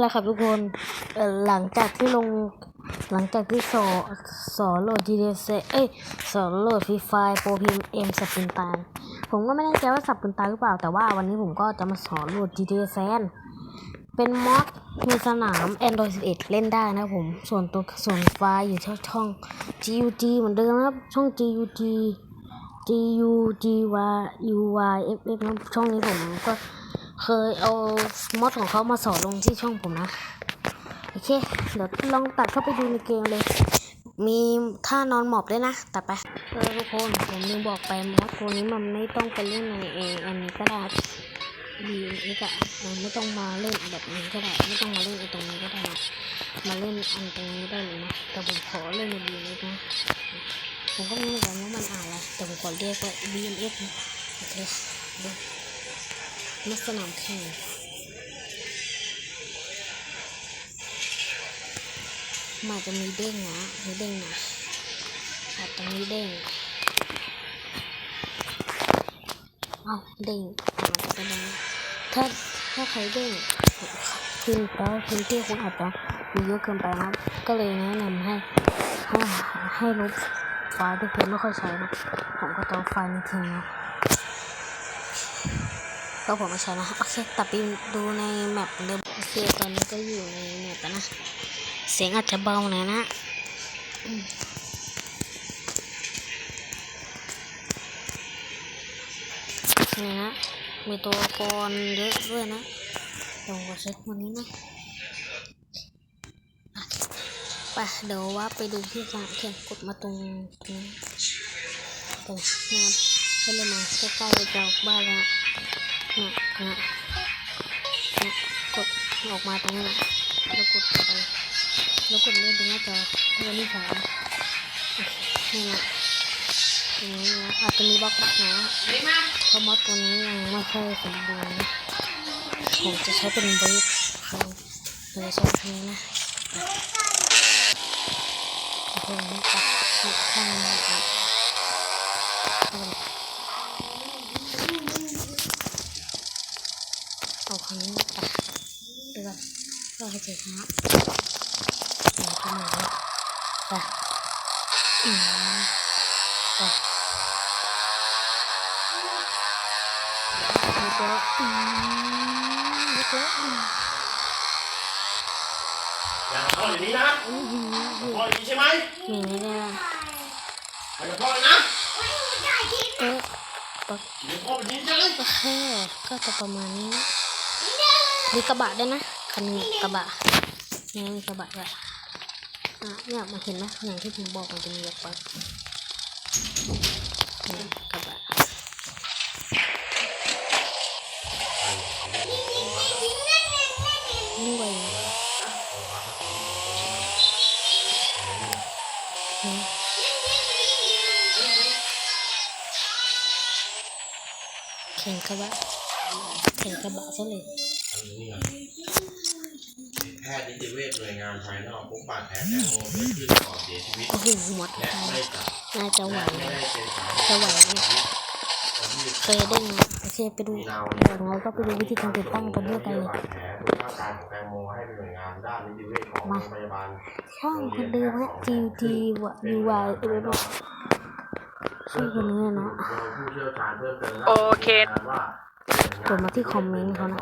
แล้วครับทุกคน หลังจากที่ลง หลังจากที่สอสอนโหลด GDS เอ้ย สอนโหลดฟรีไฟโปรพิมเอ็มสับปืนตาผมก็ไม่แน่ใจว่าสับปืนตาหรือเปล่า แต่ว่าวันนี้ผมก็จะมาสอนโหลด GDS เป็นม็อดมีสนาม Android 11 เล่นได้นะผม ส่วนตัวส่วนไฟล์อยู่ที่ช่อง GUG เหมือนเดิมนะครับ ช่อง GUG GUG Y UY FF นะครับช่องนี้ผมก็ เคยเอามอดของเขามาสอนลงที่ช่องผมนะ โอเค เดี๋ยวลองตัดเข้าไปดูในเกมเลย มีท่านอนหมอบด้วยนะ ตัดไปเออทุกคนผมลืมบอกไปมอดตัวนี้มันไม่ต้องไปเล่นในเออันนี้ก็ได้ดีนี่ก็ไม่ต้องมาเล่นแบบนี้ก็ได้ ไม่ต้องมาเล่นตรงนี้ก็ได้นะมาเล่นอันตรงนี้ได้เลยนะแต่ผมขอเล่นในดีนี้นะผมก็ไม่รู้ว่ามันอ่านอะไรแต่ผมขอเรียกว่า BMF นะโอเคดู นักสนามแข่งมันอาจจะมีเด้งนะมีเด้งนะอาจจะมีเด้งเอาเด้งอาจจะเป็นอย่างถ้าถ้าใครเด้งพิมพ์แล้วพิมพ์ที่คุณอาจจะมีเยอะเกินไปนะครับ ก็เลยแนะนำให้ให้ให้ลบไฟล์ที่พิมพ์ไม่ค่อยใช้นะผมก็จะเอไฟล์นี้ทิ้งนะ ก็ผมไม่ใช้นะโอเคตัดไปดูในแมปเดิมโอเคตอนนี้ก็อยู่ในแมปแล้วนะ เสียงอาจจะเบาหน่อยนะนี่นะมีตัวละครเยอะด้วยนะเดี๋ยวผมเช็ควันนี้นะไปเดี๋ยวว่าไปดูที่สามแข่งกดมาตรงนี้ตรงนะครับก็เลยมาใกล้ๆจากบ้านแล้ว นะนะนะกดออกมาตรงนี้นะแล้วกดไปแล้วกดเล่นตรงหน้าจอตัวนี้สามนี่นะตรงนี้นะอาจจะมีบล็อกบล็อกนะเพราะมอดตัวนี้ยังไม่ค่อยสมบูรณ์ผมจะใช้เป็นบริฟเราเราจะใช้ตรงนี้นะโอ้โหตัดตัดข้างนี้ครับเอาครั้งนี้ตัดดูก่อน ก็ให้เจอครับหนูขนไปอืมไปลุกแล้วอืมลุกแล้วอืมอย่าพ่ออย่างนี้นะอืมพ่ออย่างนี้ใช่ไหมหนีไม่ได้ไปกับพ่อยนะเออปกเดี๋ยวพ่อแบบนี้ใช่ไหมโอเคก็จะประมาณนี้นะมีกระบะด้วยนะ คันกระบะนี่มีกระบะด้วยอะเนี่ยมาเห็นไหมอย่างที่ผมบอกมันจะมีแบบว่าเนี่กระบะด้วยแข่งกระบะแข่งกระบะซะเลย ทย์นิติเวชหน่วยงานภายนอกพบบาดแผลแตงโมเกิดขึ้นก่อนเสียชีวิตโอ้โหหมดและทางไม่จับน่าจะไหวและไม่นะได้เป็นสาเหตุจะไหวไหมของที่เคยได้นะโอเคไปดูอย่างไรก็ไปดูวิธีการติดตั้งกันด้วยกันเลยบาดแผลบนร่างกายของแตงโมให้เป็นหน่วยงานด้านนิติเวชของโรงพยาบาลช่องคนเดิมฮะ G G W Y เออชื่อคนนี้เนาะผู้เชี่ยวชาญเพิ่มเติมโอเคว่ากดมาที่คอมเมนต์เขานะ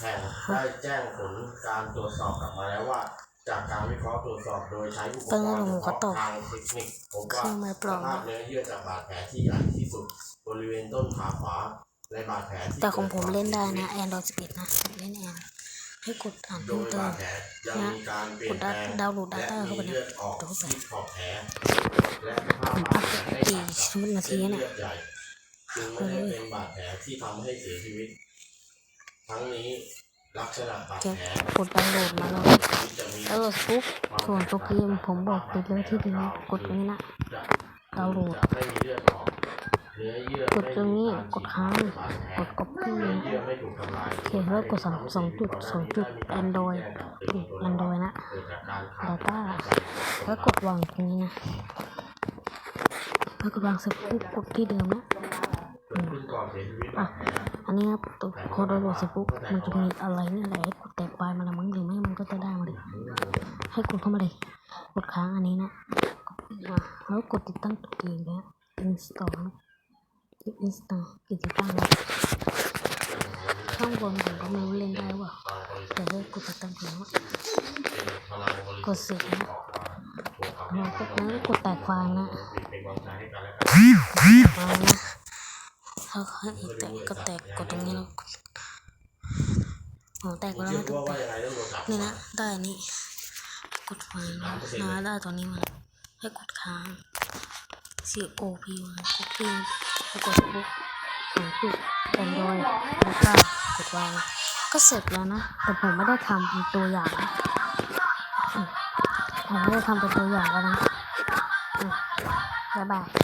แห่งได้แจ้งผลการตรวจสอบกลับมาแล้วว่า จากการวิเคราะห์ตรวจสอบโดยใช้อุปกรณ์เฉพาะทางเทคนิคพบเคว่ารื่องไม้ปลอมสภาพเนื้อเยื่อจากบาดแผลที่ใหญ่ที่สุด บริเวณต้นขาขวาและบาดแผลที่แต่ของผมเล่นได้นะ Android 11นะผมเล่นแอนให้กดอ่านโดเพิ่มยเติบามดแผลยังมีการเปลี่ยนแปลงดาวน์โหลดและ data เข้าไปมีนะเลือดออกดูไปที่ขอบแผลและสภาพผมบาอัดพแผลได้กี่ตัดกับชั่วนาทีเส้นเนี่ยเลือดใหญ่จึงไม่ได้เป็นบาดแผลที่ทำให้เสียชีวิต ทั้งนี้ลักษณะบาดเก็บแผลกดดาวน์โหลดมาแล้วจะมีแล้วโหลดปุ๊บส่วนโปรแกรมผมบอกไปเลยที่นี้กดนี้นะดาวน์โหลดจะไม่มีเลือดออกเนื้อเยื่อกดตรงนี้กดค้างกดก copy เนื้อเยื่อไม่ถูกทำลายโอเคแล้วกดสองสองจุดสองจุด Android อืม Android นะเกิดจากการขาด Data แล้วกดวางตรงนี้นะแล้วกดวางเสร็จปุ๊บกดที่เดิมนะเกิดขึ้นก่อนเสียชีวิตอะ อันนี้นะตัวพอเราโหลดเสร็จปุ๊บมันจะมีอะไรนี่แหละกดแตะปลายมันละมั้งก็จะได้มาเลยให้กดเข้ามาเลยกดค้างอันนี้นะแล้วกดติดตั้งตัวเองแล้ว install คลิก install ติดตั้งนะข้างบนผมก็ไม่รู้เล่นได้ว่าทางบริษัทเดี๋ยวให้กดติดตั้งก่อนนะเป็นพลังบริกดเสร็จนะแล้วก็กดแตกไฟล์นะไฟนะ ถ้าให้แตกก็แตกกดตรงนี้แล้วกดอ๋อแตกไปแล้วไม่ต้องแตกนี่นะได้นนี้กดไฟล์นะนะได้ตัวนี้มาให้กดค้าง C O P มา copy แล้วกดบุ๊กของปิด Android แล้วก็กดวางก็เสร็จแล้วนะ แต่ผมไม่ได้ทำเป็นตัวอย่างผมไม่ได้ทำเป็นตัวอย่างแล้วนะบ๊ายบาย